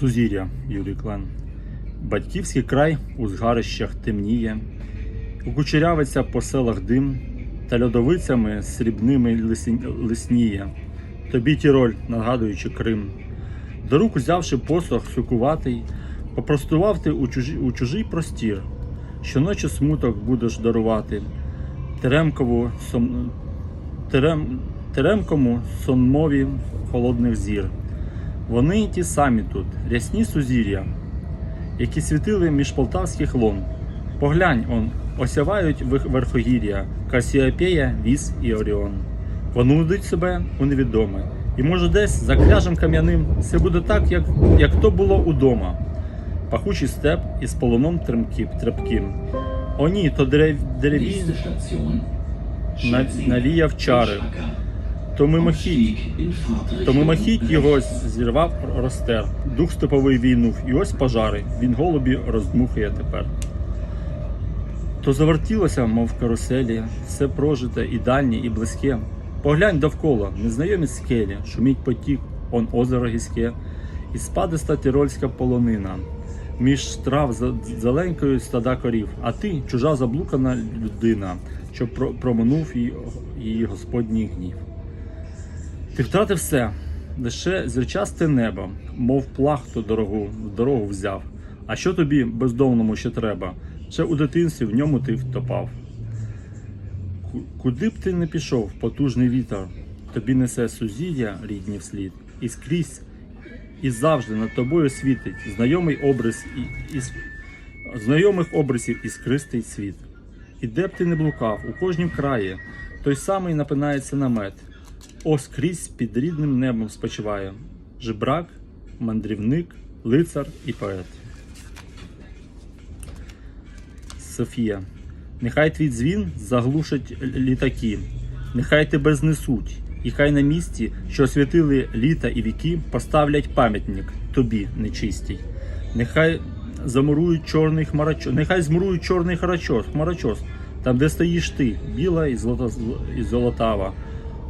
Сузір'я Юрій Клен. Батьківський край у згарищах темніє, Укучерявиться по селах дим, та льодовицями срібними лисніє. Тобі Тіроль, нагадуючи Крим. До рук узявши посох сукуватий, попростував ти у чужий, у чужий простір. Щоночі смуток будеш дарувати. Теремкову сом... Терем... Теремкому сонмові холодних зір. Вони ті самі тут, рясні сузір'я, які світили між полтавських лон. Поглянь он, осявають верхогір'я, Касіопея, Віс і Оріон. Вони ведуть себе у невідоме. І може десь за кляжем кам'яним все буде так, як, як то було удома. Пахучий степ із полоном тремким, трепким. О ні, то дерев, дереві Nächste Station. на, Schwetzingen, навіяв чари. То мимохідь, то мимохідь його зірвав ростер. Дух степовий війнув, і ось пожари. Він голубі роздмухує тепер. То завертілося, мов каруселі, все прожите і дальнє, і близьке. Поглянь довкола, незнайомі скелі, шуміть потік, он озеро гізьке, і спадиста тірольська полонина. Між трав зеленькою стада корів, а ти чужа заблукана людина, що про- проминув її, її Господній гнів. Ти все, лише зірчасте небо, мов плахту дорогу, в дорогу взяв. А що тобі бездомному ще треба? Ще у дитинстві в ньому ти втопав. Куди б ти не пішов, потужний вітер, тобі несе сузір'я рідні вслід, і скрізь, і завжди над тобою світить знайомий образ і, із, знайомих образів іскристий світ. І де б ти не блукав, у кожнім краї, той самий напинається намет. О, скрізь під рідним небом спочиває жебрак, мандрівник, лицар і поет. Софія. Нехай твій дзвін заглушить літаки, нехай тебе знесуть, і хай на місці, що освятили літа і віки, поставлять пам'ятник тобі нечистій. Нехай замурують чорний хмарачос, нехай змурують чорний хмарачос, хмарачос, там, де стоїш ти, біла і, золота, і золотава.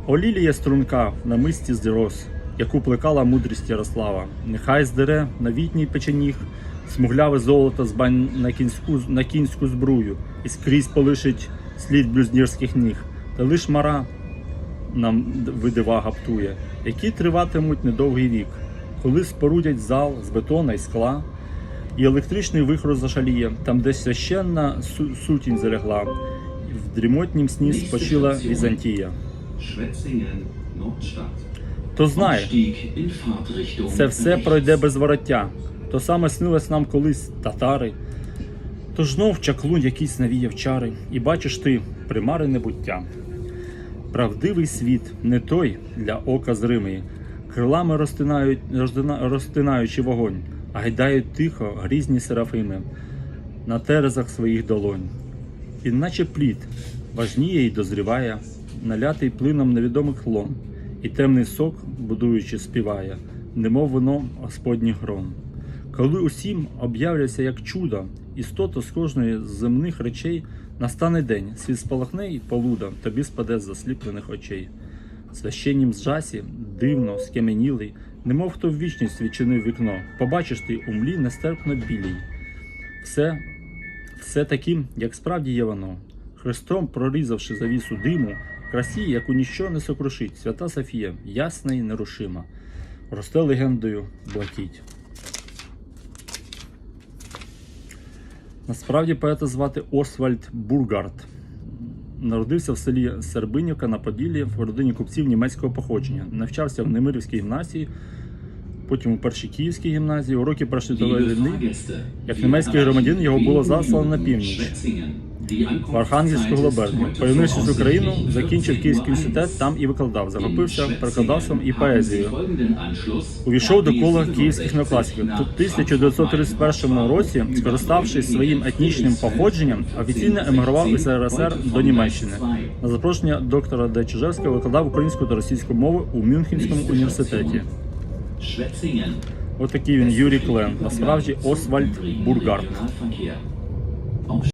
О лілія струнка на мисті з роз, яку плекала мудрість Ярослава. Нехай здере новітній печеніг, смугляве золото збань на кінську, на кінську збрую, і скрізь полишить слід блюзнірських ніг, та лиш мара нам видива гаптує, які триватимуть недовгий вік, коли спорудять зал з бетона і скла, і електричний вихор зашаліє, там, де священна сутінь залягла, в дрімотнім сні спочила Візантія. Schwetzingen, Nordstadt. То Fahrtrichtung це все пройде без вороття. То саме снилось нам колись татари. То знов чаклунь якісь навіяв чари, і бачиш ти примари небуття. Правдивий світ не той для ока зримий, крилами розтинають, розтинаючи вогонь, а гайдають тихо грізні серафими на терезах своїх долонь. І наче плід важніє й дозріває, налятий плином невідомих лон, і темний сок, будуючи, співає, немов воно Господніх гром. Коли усім об'являться як чудо, істота з кожної з земних речей настане день, світ спалахне і полуда, тобі спаде з засліплених очей. Священнім зжасі, дивно, скам'янілий, немов хто в вічність відчинив вікно, побачиш ти у млі нестерпно білій. Все все таким, як справді є воно. Христом, прорізавши завісу диму, красі, яку ніщо не сокрушить, свята Софія, ясна і нерушима, росте легендою блакіть. Насправді поета звати Освальд Бургард. Народився в селі Сербинівка на Поділлі в родині купців німецького походження. Навчався в Немирівській гімназії, потім у першій Київській гімназії. У роки Першої війни Як німецький громадянин його було заслано на північ. В Архангельську heute Повернувшись в Україну, закінчив Київський університет, там і викладав. Захопився перекладавством і поезією. Увійшов до кола київських 67 неокласиків. Тут в 1931 році, скориставшись своїм етнічним походженням, офіційно емігрував із СРСР до Німеччини. На запрошення доктора Д. Чижевського викладав українську та російську мови у Мюнхенському університеті. Отакий він Юрій Клен, насправді Освальд Бургард.